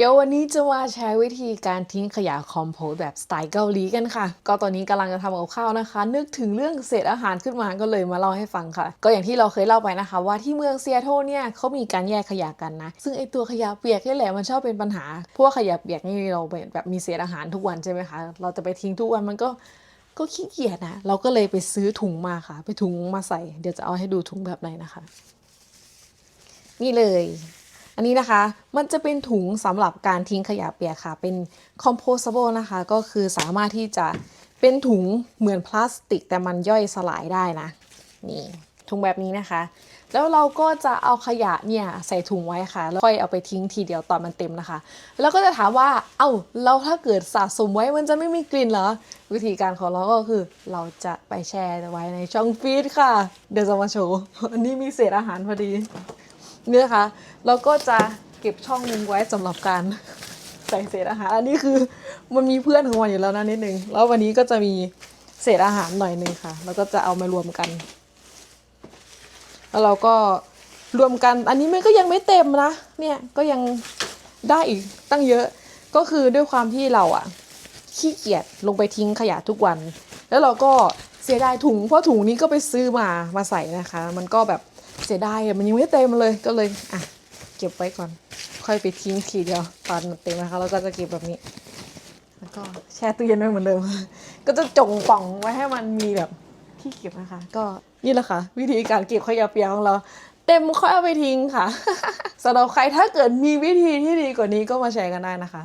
เดี๋ยววันนี้จะมาแชร์วิธีการทิ้งขยะคอมโพสแบบสไตล์เกาหลีกันค่ะ ก็ตอนนี้กำลังจะทำกับข้าวนะคะ นึกถึงเรื่องเศษอาหารขึ้นมาก็เลยมาเล่าให้ฟังค่ะ ก็อย่างที่เราเคยเล่าไปนะคะ ว่าที่เมืองเซียโตรเนี่ยเขามีการแยกขยะกันนะ ซึ่งไอตัวขยะเปียกนี่แหละมันชอบเป็นปัญหา เพราะว่าขยะเปียกนี่เราแบบมีเศษอาหารทุกวันใช่ไหมคะ เราจะไปทิ้งทุกวันมันก็ก็ขี้เกียจนะ เราก็เลยไปซื้อถุงมาค่ะ ไปถุงมาใส่ เดี๋ยวจะเอาให้ดูถุงแบบไหนนะคะ นี่เลย อันนี้นะคะมันจะเป็นถุงสำหรับการทิ้งขยะเปียกค่ะ เป็น compostable นะคะ ก็คือสามารถที่จะเป็นถุงเหมือนพลาสติก แต่มันย่อยสลายได้นะนี่ถุงแบบนี้นะคะ แล้วเราก็จะเอาขยะเนี่ยใส่ถุงไว้ค่ะ แล้วค่อยเอาไปทิ้งทีเดียวตอนมันเต็มนะคะ แล้วก็จะถามว่า เอ้าแล้วถ้าเกิดสะสมไว้มันจะไม่มีกลิ่นเหรอ วิธีการของเราก็คือ เราจะไปแช่ไว้ในช่องฟรีซค่ะ เดี๋ยวจะมาโชว์ อันนี้มีเศษอาหารพอดี เนี่ยนะคะเราก็จะเก็บช่องหนึงไว้สำหรับการใส่เศษอาหาร อันนี้คือมันมีเพื่อนของมันอยู่แล้วนะนิดนึง แล้ววันนี้ก็จะมีเศษอาหารหน่อยนึงค่ะ แล้วก็จะเอามารวมกัน แล้วเราก็รวมกัน อันนี้มันก็ยังไม่เต็มนะ เนี่ยก็ยังได้อีกตั้งเยอะ ก็คือด้วยความที่เราอะขี้เกียจลงไปทิ้งขยะทุกวัน แล้วเราก็เสียดายถุง เพราะถุงนี้ก็ไปซื้อมามาใส่นะคะ มันก็แบบ เสียดายอะมันยังไม่เต็มเลยก็เลยอะเก็บไว้ก่อน ค่อยไปทิ้งทีเดียวตอนมันเต็มนะคะแล้วก็จะเก็บแบบนี้ แล้วก็แช่ตู้เย็นไว้เหมือนเดิม ก็จะจงป่องไว้ให้มันมีแบบที่เก็บนะคะ ก็นี่แหละค่ะ วิธีการเก็บขยะเปียกของเราเต็มค่อยเอาไปทิ้งค่ะสำหรับใครถ้าเกิดมีวิธีที่ดีกว่านี้ก็มาแชร์กันได้นะคะ